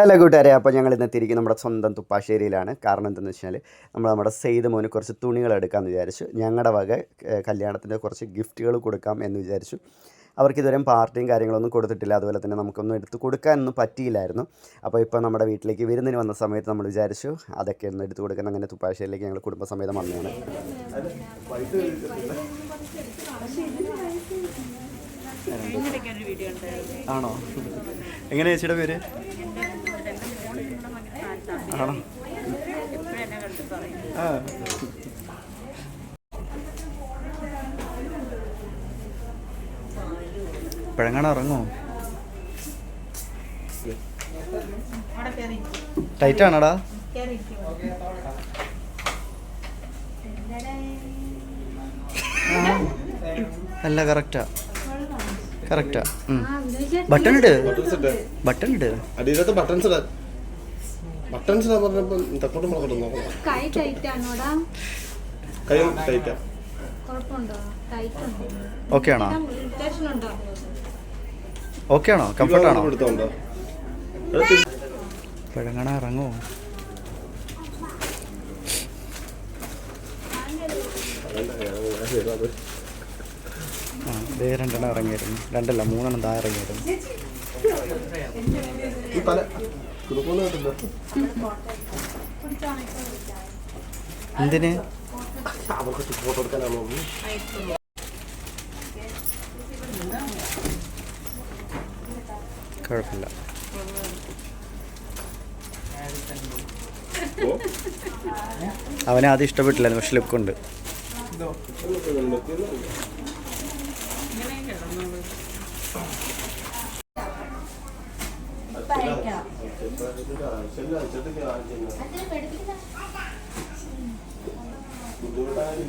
Hello കൂട്ടുകാരെ അപ്പോൾ ഞങ്ങൾ ഇന്ന് തിരികെ നമ്മുടെ സ്വന്തം തുപ്പാശ്ശേരിയിലാണ്. കാരണം എന്തെന്ന് വെച്ചാൽ നമ്മൾ നമ്മുടെ സെയ്ത് മോന് കുറച്ച് തുണികൾ എടുക്കാമെന്ന് വിചാരിച്ചു. ഞങ്ങളുടെ വക കല്യാണത്തിന്റെ കുറച്ച് ഗിഫ്റ്റുകൾ കൊടുക്കാം എന്ന് വിചാരിച്ചു. അവർക്ക് ഇതുവരെയും പാർട്ടിയും കാര്യങ്ങളൊന്നും കൊടുത്തിട്ടില്ല. അതുപോലെ തന്നെ നമുക്കൊന്നും എടുത്ത് കൊടുക്കാനൊന്നും പറ്റിയില്ലായിരുന്നു. അപ്പോൾ ഇപ്പോൾ നമ്മുടെ വീട്ടിലേക്ക് വിരുന്നിന് വന്ന സമയത്ത് നമ്മൾ വിചാരിച്ചു അതൊക്കെ ഒന്ന് എടുത്ത് കൊടുക്കുന്ന അങ്ങനെ തുപ്പാശ്ശേരിയിലേക്ക് ഞങ്ങൾ കുടുംബസമേതം വന്നതാണ്. ആണോ? എങ്ങനെയാ ചേച്ചിയുടെ പേര്? ആണോ? ആ. പിഴങ്ങണ ഇറങ്ങോ ടൈറ്റ് ആണടാ. അല്ല കറക്റ്റാ കറക്റ്റാ ബട്ടൺ ഇട്. ബട്ടൺ ഇട്. ബട്ടൺസ് ഇടാൻ. ബട്ടൺസ് പറഞ്ഞപ്പോ തക്കോട്ടും മുളകോട്ടും നോക്കണം കൈ ടൈറ്റ് ആണോടാ? കൈ ടൈറ്റാ കുഴപ്പമുണ്ടോ? ടൈറ്റ് ഉണ്ടോ? ഓക്കെ ആണോ? ഓക്കെ ആണോ? കംഫർട്ട് ആണോ? എടുത്തോണ്ടോ ഇപ്പോഴെങ്ങണ ഇറങ്ങോ. ആ ദേ രണ്ടെണ്ണം ഇറങ്ങിയിരുന്നു. രണ്ടല്ല മൂന്നെണ്ണം താ ഇറങ്ങിയിരുന്നു. ഈ പല കിട്ടില്ല എന്തിന്? അവർക്ക് ഫോട്ടോ എടുക്കാനാണോ കുഴപ്പമില്ല. അവനെ ആദ്യം ഇഷ്ടപ്പെട്ടില്ലായിരുന്നു പക്ഷെ ലുക്കുണ്ട് ആരും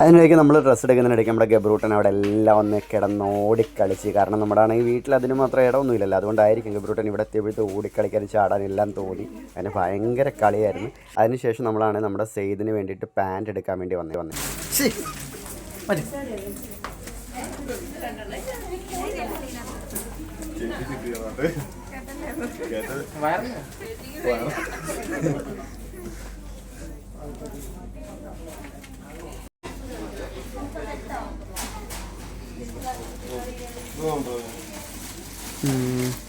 അതിനിടയ്ക്ക് നമ്മൾ ഡ്രസ്സ് എടുക്കുന്നതിനിടയ്ക്ക് നമ്മുടെ ഗബ്രൂട്ടൻ അവിടെ എല്ലാം ഒന്ന് കിടന്ന് ഓടിക്കളിച്ച് കാരണം നമ്മുടെ ആണെങ്കിൽ വീട്ടിൽ അതിന് മാത്രം ഇടമൊന്നുമില്ലല്ലോ. അതുകൊണ്ടായിരിക്കും ഗബ്രൂട്ടൻ ഇവിടെ എത്തിയപ്പോഴത്തെ ഓടിക്കളിക്കാനും ചാടാനെല്ലാം എല്ലാം തോന്നി. അതിന് ഭയങ്കര കളിയായിരുന്നു. അതിനുശേഷം നമ്മളാണ് നമ്മുടെ സെയ്ദിന് വേണ്ടിയിട്ട് പാന്റ് എടുക്കാൻ വേണ്ടി വന്നേ വന്നത്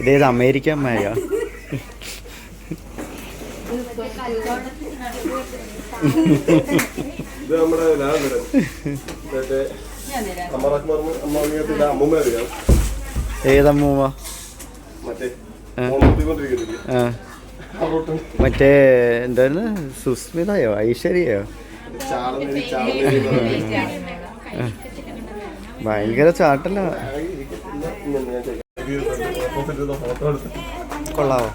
ഇതേത് അമേരിക്കൻ മായോ ഇത് നമ്മുടെ മറ്റേ അമ്മറക്മർന്ന് അമ്മ അങ്ങനത്തെ അമ്മൂമ്മ അറിയാം ഏതമ്മൂമ്മ മറ്റേ എന്തായിരുന്നു? സുസ്മിതയോ? ഐശ്വര്യയോ? ഭയങ്കര ചാട്ടല്ല. കൊള്ളാവോ?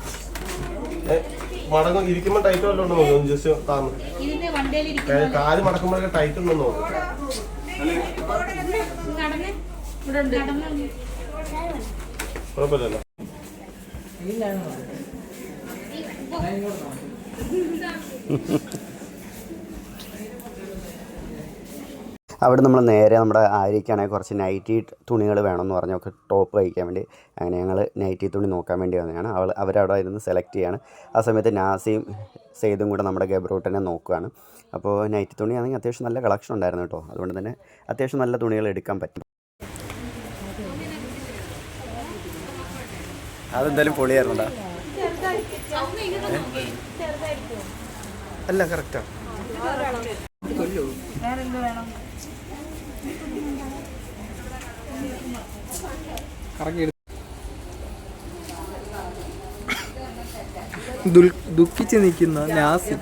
മടങ്ങും. ഇരിക്കുമ്പോ ടൈറ്റ് വല്ലതും ഉണ്ടോ നോക്കും? ജസ്റ്റ് താന്ന്. ഇതിന് വണ്ടിയിൽ കാ- കാൽ മടക്കുമ്പോഴൊക്കെ ടൈറ്റ് ഉണ്ടോ നോക്കും? നടന്ന് ഇവിടെ ഉണ്ട് നടന്ന്. അവിടെ നമ്മൾ നേരെ നമ്മുടെ ആര്യക്കാണെങ്കിൽ കുറച്ച് നൈറ്റി തുണികൾ വേണമെന്ന് പറഞ്ഞു. ഒക്കെ ടോപ്പ് കഴിക്കാൻ വേണ്ടി. അങ്ങനെ ഞങ്ങൾ നൈറ്റി തുണി നോക്കാൻ വേണ്ടി വന്നതാണ്. അവൾ അവരവിടെ ഇരുന്ന് സെലക്ട് ചെയ്യാണ്. ആ സമയത്ത് നാസിയും സെയ്തും കൂടെ നമ്മുടെ ഗബ്രൂട്ടനെ നോക്കുകയാണ് അപ്പോൾ നൈറ്റി തുണി ആണെങ്കിൽ അത്യാവശ്യം നല്ല കളക്ഷൻ ഉണ്ടായിരുന്നു കേട്ടോ. അതുകൊണ്ട് തന്നെ അത്യാവശ്യം നല്ല തുണികൾ എടുക്കാൻ പറ്റും. അതെന്തായാലും പൊളിയായിരുന്നുണ്ടാ അല്ല കറക്റ്റാണ് ദുൽ- ദുഃഖിച്ച് നിൽക്കുന്ന നാസി.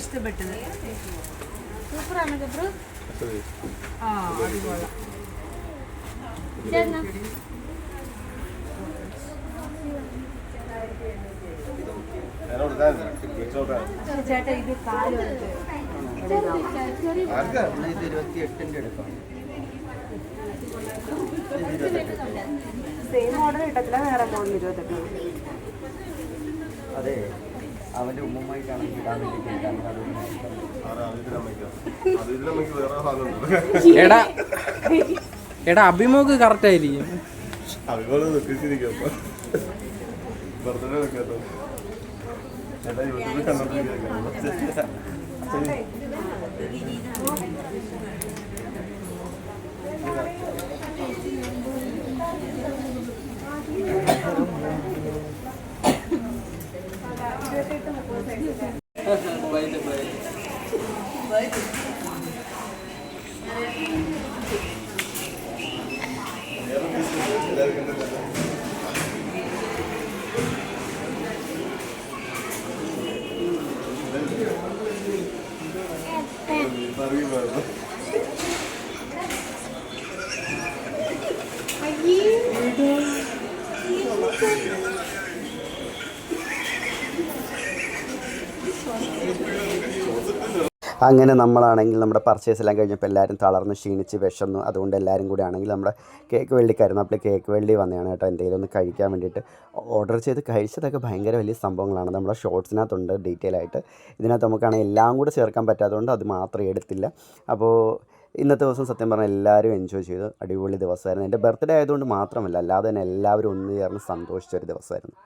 ഇഷ്ടപ്പെട്ടത്? സൂപ്പറാണ് ഗബ്രു? ഞാൻ കൊടുക്കാനില്ല ഇത് ഇരുപത്തി എടുക്കാം സെയിം മോഡൽ കിട്ടത്തില്ല വേറെ മോഡൽ ഇരുപത്തെട്ട്. അതെ അവന്റെ ഉമ്മമായിട്ടാണ് എടാ എടാ അഭിമുഖ് കറക്റ്റ് ആയിരിക്കും. അതുപോലെ ദുഃഖിച്ചിരിക്കും അപ്പൊ ബർത്ത്ഡേ വെക്കാത്തോ ചേട്ടാ യൂട്യൂബിൽ കണ്ടോണ്ടിരിക്കുക അറിയുമായിരുന്നു അങ്ങനെ നമ്മളാണെങ്കിൽ നമ്മുടെ പർച്ചേസ് എല്ലാം കഴിഞ്ഞപ്പോൾ എല്ലാവരും തളർന്ന് ക്ഷീണിച്ച് വിഷന്നു അതുകൊണ്ട് എല്ലാവരും കൂടെ ആണെങ്കിൽ നമ്മുടെ കേക്ക് വെള്ളിക്കായിരുന്നു അപ്പോൾ കേക്ക് വെള്ളി വന്നതാണ് കേട്ടോ. എന്തെങ്കിലും ഒന്ന് കഴിക്കാൻ വേണ്ടിയിട്ട് ഓർഡർ ചെയ്ത് കഴിച്ചതൊക്കെ ഭയങ്കര വലിയ സംഭവങ്ങളാണ്. നമ്മുടെ ഷോർട്സിനകത്തുണ്ട് ഡീറ്റെയിൽ ആയിട്ട്. ഇതിനകത്ത് നമുക്കാണെങ്കിൽ എല്ലാം കൂടെ ചേർക്കാൻ പറ്റാത്തതുകൊണ്ട് അത് മാത്രം എടുത്തില്ല. അപ്പോൾ ഇന്നത്തെ ദിവസം സത്യം പറഞ്ഞാൽ എല്ലാവരും എൻജോയ് ചെയ്തു. അടിപൊളി ദിവസമായിരുന്നു. എന്റെ ബർത്ത്ഡേ ആയതുകൊണ്ട് മാത്രമല്ല അല്ലാതെ തന്നെ എല്ലാവരും ഒന്ന് ചേർന്ന് സന്തോഷിച്ച ഒരു ദിവസമായിരുന്നു.